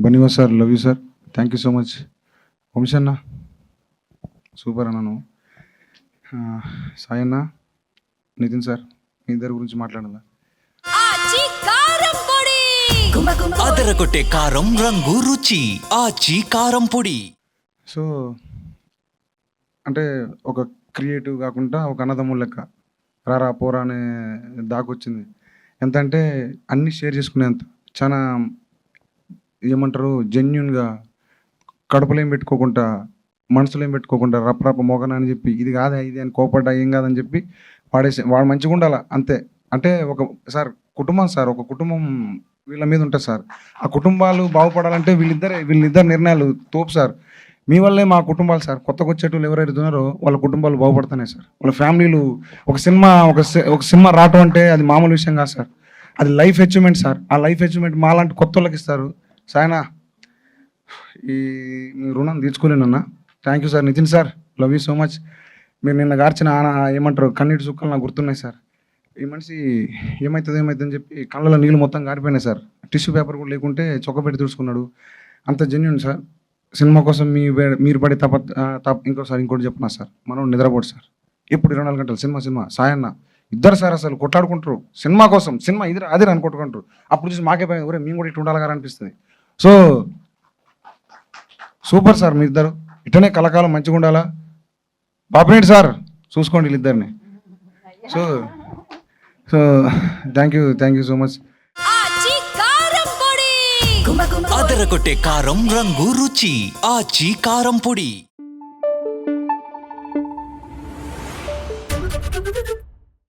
బనివా sir love you sir. Thank you so much Vamsi అన్న super అన్న నువ్వు. ఆ, సాయి అన్న నితిన్ సార్ మీ ఇద్దరి గురించి మాట్లాడాలా అదరగొట్టే కారం రంగు రుచి. ఆచి కారం పొడి. సో అంటే ఒక క్రియేటివ్ కాకుండా ఒక అన్నదమ్ముల లెక్క. రారా పోరా అనే దాకొచ్చింది. ఎంత అంటే అన్నీ షేర్ చేసుకునేంత. చాలా ఏమంటారు జెన్యున్గా కడుపులో ఏం పెట్టుకోకుండా మనసులో ఏం పెట్టుకోకుండా రప్ప మోగన అని చెప్పి ఇది కాదా ఇది అని కోపడ్డా ఏం కాదని చెప్పి వాడేసి వాడు మంచిగా ఉండాల? అంతే. అంటే ఒక సార్ కుటుంబం సార్ ఒక కుటుంబం వీళ్ళ మీద ఉంటుంది సార్. ఆ కుటుంబాలు బాగుపడాలంటే వీళ్ళిద్దరే వీళ్ళిద్దరు నిర్ణయాలు తోపు సార్. మీ వల్లే మా కుటుంబాలు సార్ కొత్తగా వచ్చేటోళ్ళు ఎవరైతే ఉన్నారో వాళ్ళ కుటుంబాలు బాగుపడుతున్నాయి సార్. వాళ్ళ ఫ్యామిలీలు ఒక సినిమా ఒక సి- ఒక సినిమా రావటం అంటే అది మామూలు విషయం కాదు సార్. అది లైఫ్ అచీవ్మెంట్ సార్. ఆ లైఫ్ అచీవ్మెంట్ మాలాంటి కొత్త వాళ్ళకి ఇస్తారు. సాయనా ఈ రుణం తీర్చుకోలేనన్నా thank you sir Nithin sir love you so much మీరు నిన్న గార్చిన ఆన- ఏమంటారు కన్నీటి చుక్కలు నాకు గుర్తున్నాయి సార్ ఈ మనిషి ఏమవుతుంది ఏమవుతుందని చెప్పి కళ్ళలో నీళ్ళు మొత్తం గారిపోయినాయి సార్ టిష్యూ పేపర్ కూడా లేకుంటే చొక్క పెట్టి తుడుచుకున్నాడు. అంత జెన్యున్ సార్ సినిమా కోసం మీ మీరు పడే తప తప ఇంకోసారి ఇంకోటి చెప్పనా సార్ మనం నిద్రపోడు సార్ ఇప్పుడు ఇరవై నాలుగు గంటలు సినిమా సినిమా. సాయన్న ఇద్దరు సార్ అసలు కొట్లాడుకుంటారు. సినిమా కోసం సినిమా ఇది అదే అని కొట్టుకుంటారు. అప్పుడు చూసి మాకే పోయింది ఒరే మేము కూడా ఇటు ఉండాలి అనిపిస్తుంది. సో సూపర్ సార్ మీ ఇద్దరు ఇటనే కలకాలం మంచిగా ఉండాలా? బాపినేటి సార్ చూసుకోండి వీళ్ళిద్దరిని. So so thank you thank you so much కొట్టే కారం రంగు రుచి. ఆ చీ కారం పొడి.